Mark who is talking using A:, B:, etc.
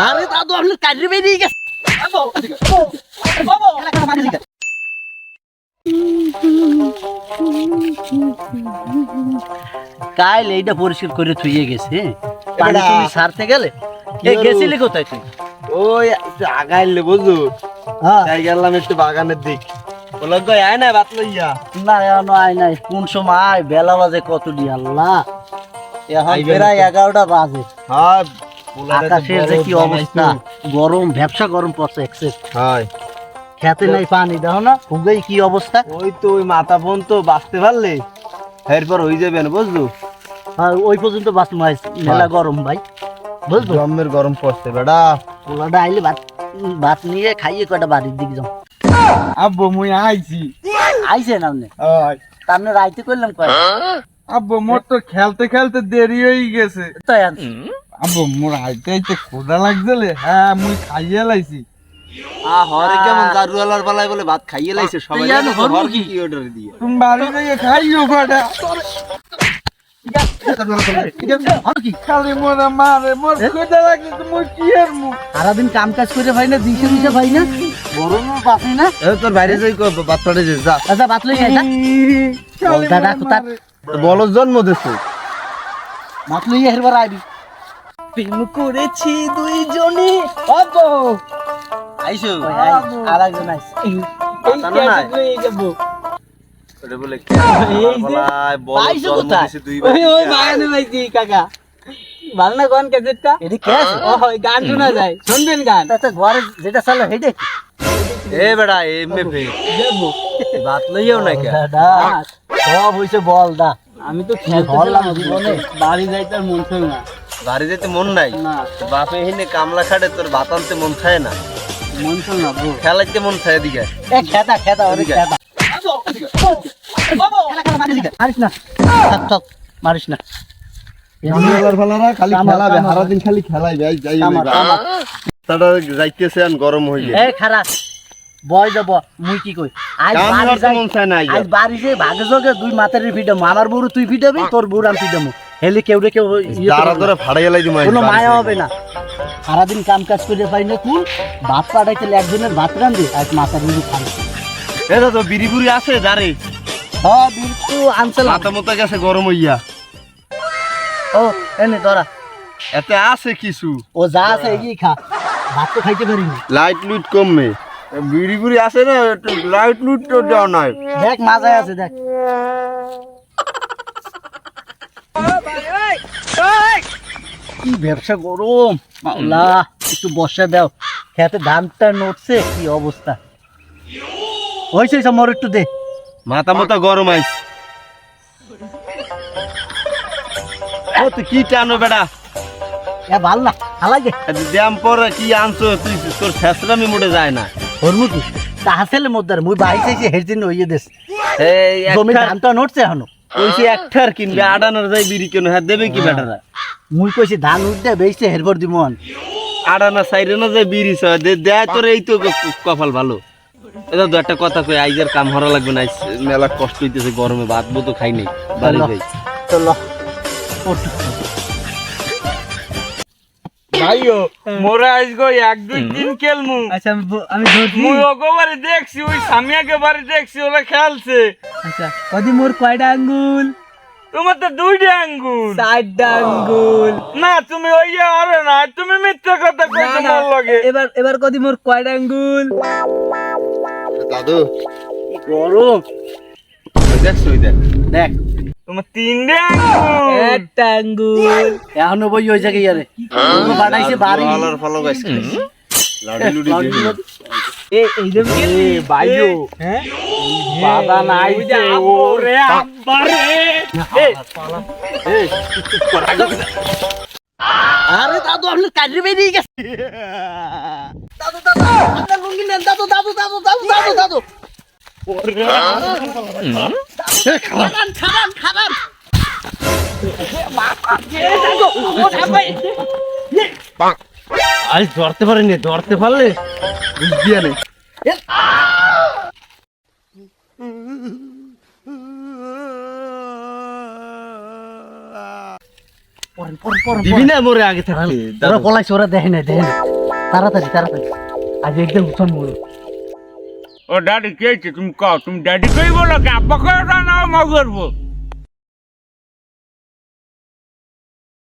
A: আরে দাদু আপনি কাজে বেরিয়ে গেছে কাল এইটা পরিষ্কার করে থুইয়ে গেছে হ্যাঁ? পানি তুমি সারতে গেলে গেছিলি কোথায় তুই
B: ওই একটু আগাইলে বুঝু?
A: হ্যাঁ।
B: তাই গেলাম একটু বাগানের দিক। বলক আয় না
A: আয় নাই। কোন সময় বেলা বাজে কত দি আল্লাহ? এখন প্রায় এগারোটা বাজে।
B: হ্যাঁ
A: আকাশের যে কি অবস্থা? গরম ব্যবসা গরম পড়ছে এক্সেস
B: হয়।
A: খেতে নাই পানি দেখো না খুবই কি অবস্থা?
B: ওই তো ওই মাথা ফোন তো বাঁচতে পারলে এরপর হয়ে বুঝলো?
A: ওই পর্যন্ত বাস মাছ মেলা গরম ভাই বুঝলো?
B: গরম পড়ছে বেটা।
A: আইলে ভাত ভাত নিয়ে খাইয়ে কটা বাড়ির দিকে যাও।
C: আব্বু মুই আইছি।
A: আইসেন আপনি?
C: ওই
A: তা রাইতে করলাম কয়
C: আব্বু মোর তো খেলতে খেলতে দেরি হয়ে গেছে। আব্বু মোর আইতে আইতে ক্ষুধা লাগছে হ্যাঁ মুই খাইয়ে লাইছি।
B: আ হরে কেমন দারুয়ালার পালায় বলে ভাত খাইয়ে লাইছে সবাই
A: তুই জানো হরমু কি?
B: অর্ডার দিয়ে?
C: তুমি বাড়ি খাইও কটা
A: সারাদিন কাম কাজ করে ভাই না দিশে দিশে ভাই না?
B: তোর বাইরে যাই পাড়ে যা।
A: আচ্ছা লই
B: বলো জন্ম দেছো
A: ভাত লই হেরবার আইবি প্রেম করেছি দুইজনে। অব্বো
B: আইছো
A: আর একজন আইছে
C: যাব।
B: ওরে বলে
A: এই?
B: দিছে
C: ওই বাগানে লাইছি কাকা। ভালো না কোন ক্যাসেটটা
A: এটি কে
C: ও গান শোনা যায়। শুনবেন গান?
A: তাতে ঘরে যেটা চালো হেডে
B: এ বেড়া এমএ ফে
C: যাব।
B: ভাত লইয়াও না কে?
A: দাদা সব হইছে বল দা।
C: আমি তো
A: জীবনে।
C: বাড়ি যাইতে আর মন চায় না।
B: বাড়ি যেতে মন নাই?
C: না।
B: বাপে হিনে কামলা খাটে তোর ভাত আনতে মন চায় না।
C: মন চায় না ব্রো
B: খেলাইতে মন চায় দিকে
A: এ খেদা খেদা ওরে
B: এদিকে।
A: মারিস না। থাক থাক মারিস না।
B: খালি
A: কামার,
B: খেলাবে
A: কামার।
B: সারাদিন খালি খেলাইবে এই যাই
A: কামার, কামার।
B: তারা যাইতেছে গরম হয়ে যায়
A: খারাপ বয় যাব মুই কি কই? আজ বাড়ি আজ বাড়ি যে ভাগে জগে দুই মাতারের ফিডাম আমার বউরে তুই ফিডাবি তোর বউর আমি ফিডামু হেলি কেউ রে কেউ ইয়ে
B: তারা
A: করবে
B: ধরে
A: না।
B: ফাড়াইয়া লাই দিমা
A: কোনো মায়া হবে না। সারাদিন কাম কাজ করে পাই না কুল ভাত পাঠাইতে একজনের ভাত রান্ধি আজ মাথার রুজি খাই
B: এটা তো বিড়ি বুড়ি আছে যারে
A: হ্যাঁ বিলকু আনছিলাম
B: মাথা মতো গেছে গরম হইয়া।
A: ও এনে ধরা।
B: এতে আছে কিছু।
A: ও যা আছে এগিয়ে খা। ভাত তো খাইতে পারিনি।
B: লাইট লুট কমবে বিড়ি বুড়ি আছে না একটু লাইট লুট তো দেওয়া
A: দেখ আছে দেখ। কি ব্যবসা গরম? মাওলা একটু বসে দাও। খেতে ধানটা নড়ছে কি অবস্থা? হয়েছে মোর একটু দে।
B: মাথা মতো গরম আইস। ও তুই কি টানো বেটা
A: এ ভালো না হালাগে
B: ব্যায়াম পর কি আনছো তুই তোর শেষরামি মুড়ে যায় না।
A: হরমু কি? তাহাসেলে মোদ্দার মুই বাড়ি চাইছি হের দিন দেশ।
B: এই
A: জমি
B: একটা
A: ধানটা নড়ছে এখনও।
B: কইছি একটার কিনবে। আডানোর যাই বিড়ি কেন? হ্যাঁ দেবে কি বেটারা?
A: মুই কইছি ধান উঠতে বেচতে হেরপর দিমন
B: আডানা সাইরে না যে বিড়ি সহ দে দেয় তোর এই তো কপাল ভালো। এটা তো একটা কথা কই আইজের কাম হরা লাগবে না মেলা কষ্ট হইতেছে গরমে ভাত তো খাই নাই বাড়ি যাই।
A: তো ল ওঠ।
C: ভাইও মোরা আজগো এক দুই দিন খেলমু।
A: আচ্ছা আমি ধরছি।
C: মুই ওগোবারে দেখছি ওই সামিয়াকে বাড়ি দেখছি ওরা খেলছে।
A: আচ্ছা কদি মোর কয়টা আঙ্গুল?
C: তোমার তো দুইটা আঙ্গুল।
A: চারটা আঙ্গুল।
C: না তুমি ওই যে আরে না তুমি মিথ্যা কথা কইছো মোর লগে।
A: এবার এবার কদি মোর কয়টা আঙ্গুল?
B: দাদু
A: গরম।
B: দেখছ ওই দেখ
A: দেখ।
C: তোমার তিনটে আঙ্গুল।
A: একটা আঙ্গুল। এখনও বই ওই জায়গায় ইয়ারে। ওকে বাড়ি।
B: ফলার ফলো গাইস লাড়ি লুড়ি।
A: এ এই
C: এ ভাইও হ্যাঁ? বাবা নাই যে ওরে আব্বারে
A: আরে দাদু আপনার কাজে বেরিয়ে গেছে দাদু দাদু আপনার লুঙ্গি নেন। দাদু দাদু দাদু দাদু দাদু দাদু।
B: আজ ধরতে পারিনি ধরতে পারলে? না দিবি না মোরে আগে থাকতে দাদু।
A: পলাইছে ওরা দেখে নাই দেখে নাই তাড়াতাড়ি তাড়াতাড়ি। আজ একদম উঠন মরু
D: ও ড্যাডি কে তুমি কও তুমি ড্যাডি কেই বলো? কে আব্বা করে না মা করবো